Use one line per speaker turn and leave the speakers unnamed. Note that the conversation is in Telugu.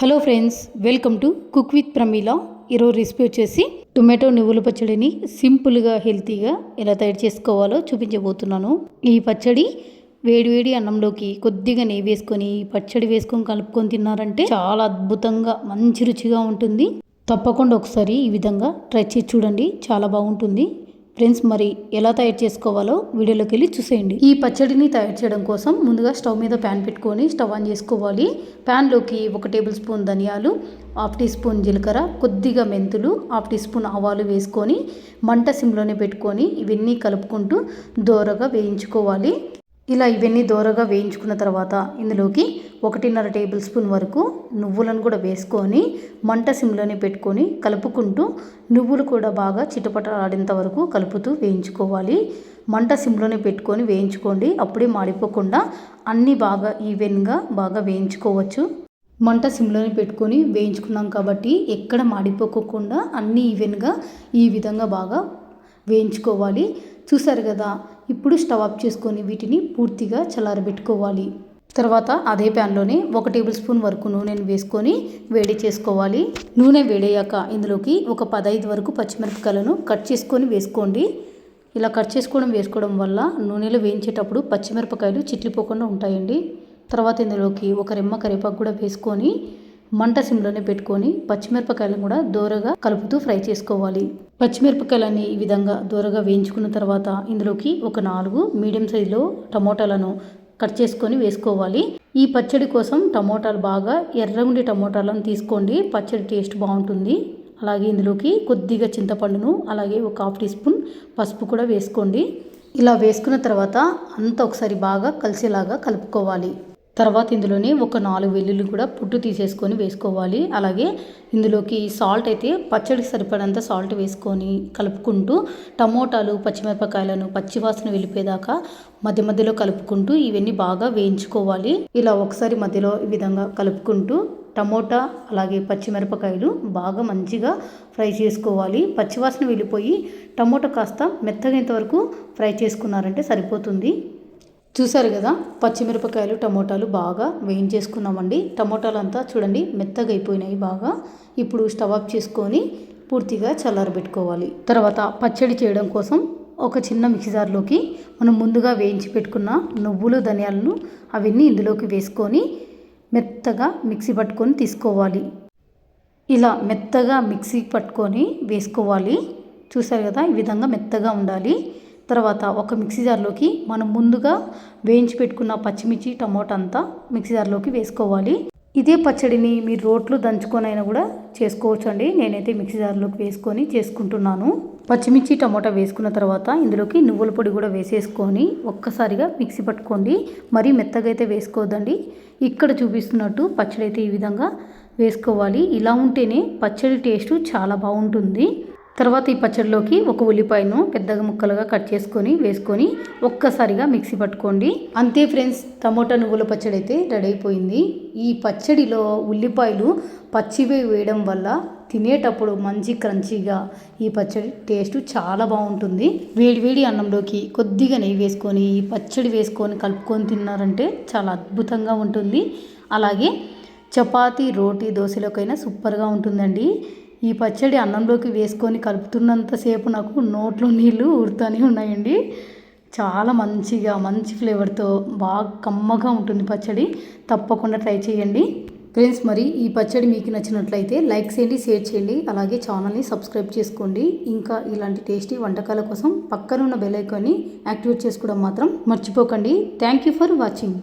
Hello friends welcome to cook with Pramila. ఈరోజు రెసిపీ వచ్చేసి టొమాటో నువ్వుల పచ్చడిని సింపుల్గా హెల్తీగా ఎలా తయారు చేసుకోవాలో చూపించబోతున్నాను. ఈ పచ్చడి వేడివేడి అన్నంలోకి కొద్దిగా నెయ్యి వేసుకొని ఈ పచ్చడి వేసుకొని కలుపుకొని తిన్నారంటే చాలా అద్భుతంగా మంచి రుచిగా ఉంటుంది. తప్పకుండా ఒకసారి ఈ విధంగా ట్రై చేసి చూడండి చాలా బాగుంటుంది. ఫ్రెండ్స్ మరి ఎలా తయారు చేసుకోవాలో వీడియోలోకి వెళ్ళి చూసేయండి. ఈ పచ్చడిని తయారు చేయడం కోసం ముందుగా స్టవ్ మీద ప్యాన్ పెట్టుకొని స్టవ్ ఆన్ చేసుకోవాలి. ప్యాన్లోకి ఒక టేబుల్ స్పూన్ ధనియాలు హాఫ్ టీ స్పూన్ జీలకర్ర కొద్దిగా మెంతులు హాఫ్ టీ స్పూన్ ఆవాలు వేసుకొని మంట సిమ్లోనే పెట్టుకొని ఇవన్నీ కలుపుకుంటూ దోరగా వేయించుకోవాలి. ఇలా ఇవన్నీ దోరగా వేయించుకున్న తర్వాత ఇందులోకి ఒకటిన్నర టేబుల్ స్పూన్ వరకు నువ్వులను కూడా వేసుకొని మంట సిమ్లోనే పెట్టుకొని కలుపుకుంటూ నువ్వులు కూడా బాగా చిటపటలాడేంత వరకు కలుపుతూ వేయించుకోవాలి. మంట సిమ్లోనే పెట్టుకొని వేయించుకోండి. అప్పుడే మాడిపోకుండా అన్నీ బాగా ఈవెన్గా బాగా వేయించుకోవచ్చు. మంట సిమ్లోనే పెట్టుకొని వేయించుకున్నాం కాబట్టి ఎక్కడ మాడిపోకోకుండా అన్నీ ఈవెన్గా ఈ విధంగా బాగా వేయించుకోవాలి. చూసారు కదా ఇప్పుడు స్టవ్ ఆఫ్ చేసుకొని వీటిని పూర్తిగా చల్లారబెట్టుకోవాలి. తర్వాత అదే ప్యాన్లోనే ఒక టేబుల్ స్పూన్ వరకు నూనెను వేసుకొని వేడి చేసుకోవాలి. నూనె వేడయ్యాక ఇందులోకి ఒక పదహైదు వరకు పచ్చిమిరపకాయలను కట్ చేసుకొని వేసుకోండి. ఇలా కట్ చేసుకోవడం వేసుకోవడం వల్ల నూనెలో వేయించేటప్పుడు పచ్చిమిరపకాయలు చిట్లిపోకుండా ఉంటాయండి. తర్వాత ఇందులోకి ఒక రెమ్మ కరివేపాకు కూడా వేసుకొని మంట సిమ్లోనే పెట్టుకొని పచ్చిమిరపకాయలను కూడా దోరగా కలుపుతూ ఫ్రై చేసుకోవాలి. పచ్చిమిరపకాయలన్నీ ఈ విధంగా దోరగా వేయించుకున్న తర్వాత ఇందులోకి ఒక నాలుగు మీడియం సైజులో టమోటాలను కట్ చేసుకొని వేసుకోవాలి. ఈ పచ్చడి కోసం టమోటాలు బాగా ఎర్రగుండి టమోటాలను తీసుకోండి. పచ్చడి టేస్ట్ బాగుంటుంది. అలాగే ఇందులోకి కొద్దిగా చింతపండును అలాగే ఒక హాఫ్ టీ స్పూన్ పసుపు కూడా వేసుకోండి. ఇలా వేసుకున్న తర్వాత అంతా ఒకసారి బాగా కలిసేలాగా కలుపుకోవాలి. తర్వాత ఇందులోనే ఒక నాలుగు వెల్లుల్లి కూడా పుట్టు తీసేసుకొని వేసుకోవాలి. అలాగే ఇందులోకి సాల్ట్ అయితే పచ్చడికి సరిపడంత సాల్ట్ వేసుకొని కలుపుకుంటూ టమోటాలు పచ్చిమిరపకాయలను పచ్చివాసన వెళ్ళిపోయేదాకా మధ్య మధ్యలో కలుపుకుంటూ ఇవన్నీ బాగా వేయించుకోవాలి. ఇలా ఒకసారి మధ్యలో ఈ విధంగా కలుపుకుంటూ టమోటా అలాగే పచ్చిమిరపకాయలు బాగా మంచిగా ఫ్రై చేసుకోవాలి. పచ్చివాసన వెళ్ళిపోయి టమోటా కాస్త మెత్తగైనంత వరకు ఫ్రై చేసుకున్నారంటే సరిపోతుంది. చూసారు కదా పచ్చిమిరపకాయలు టమోటాలు బాగా వేయించేసుకున్నామండి. టమోటాలు అంతా చూడండి మెత్తగా అయిపోయినాయి బాగా. ఇప్పుడు స్టవ్ ఆఫ్ చేసుకొని పూర్తిగా చల్లారబెట్టుకోవాలి. తర్వాత పచ్చడి చేయడం కోసం ఒక చిన్న మిక్సీజార్లోకి మనం ముందుగా వేయించి పెట్టుకున్న నువ్వులు ధనియాలను అవన్నీ ఇందులోకి వేసుకొని మెత్తగా మిక్సీ పట్టుకొని తీసుకోవాలి. ఇలా మెత్తగా మిక్సీ పట్టుకొని వేసుకోవాలి. చూసారు కదా ఈ విధంగా మెత్తగా ఉండాలి. తర్వాత ఒక మిక్సీ జార్లోకి మనం ముందుగా వేయించి పెట్టుకున్న పచ్చిమిర్చి టమోటా అంతా మిక్సీ జార్లోకి వేసుకోవాలి. ఇదే పచ్చడిని మీరు రోట్లు దంచుకొనైనా కూడా చేసుకోవచ్చు అండి నేనైతే మిక్సీ జార్లోకి వేసుకొని చేసుకుంటున్నాను. పచ్చిమిర్చి టమోటా వేసుకున్న తర్వాత ఇందులోకి నువ్వుల పొడి కూడా వేసేసుకొని ఒక్కసారిగా మిక్సీ పట్టుకోండి. మరీ మెత్తగా అయితే వేసుకోవద్దండి. ఇక్కడ చూపిస్తున్నట్టు పచ్చడి అయితే ఈ విధంగా వేసుకోవాలి. ఇలా ఉంటేనే పచ్చడి టేస్ట్ చాలా బాగుంటుంది. తర్వాత ఈ పచ్చడిలోకి ఒక ఉల్లిపాయను పెద్దగా ముక్కలుగా కట్ చేసుకొని వేసుకొని ఒక్కసారిగా మిక్సీ పట్టుకోండి. అంతే ఫ్రెండ్స్ టమోటా నువ్వుల పచ్చడి అయితే రెడీ అయిపోయింది. ఈ పచ్చడిలో ఉల్లిపాయలు పచ్చివి వేయడం వల్ల తినేటప్పుడు మంచి క్రంచీగా ఈ పచ్చడి టేస్ట్ చాలా బాగుంటుంది. వేడివేడి అన్నంలోకి కొద్దిగా నెయ్యి వేసుకొని ఈ పచ్చడి వేసుకొని కలుపుకొని తిన్నారంటే చాలా అద్భుతంగా ఉంటుంది. అలాగే చపాతీ రోటీ దోశలోకైనా సూపర్గా ఉంటుందండి. ఈ పచ్చడి అన్నంలోకి వేసుకొని కలుపుతున్నంతసేపు నాకు నోట్లో నీళ్ళు ఊరుతూనే ఉన్నాయండి. చాలా మంచిగా మంచి ఫ్లేవర్తో బాగా కమ్మగా ఉంటుంది పచ్చడి. తప్పకుండా ట్రై చేయండి. ఫ్రెండ్స్ మరి ఈ పచ్చడి మీకు నచ్చినట్లయితే లైక్ చేయండి షేర్ చేయండి. అలాగే ఛానల్ని సబ్స్క్రైబ్ చేసుకోండి. ఇంకా ఇలాంటి టేస్టీ వంటకాల కోసం పక్కనున్న బెల్ ఐకాన్ని యాక్టివేట్ చేసుకోవడం మాత్రం మర్చిపోకండి. Thank you for watching.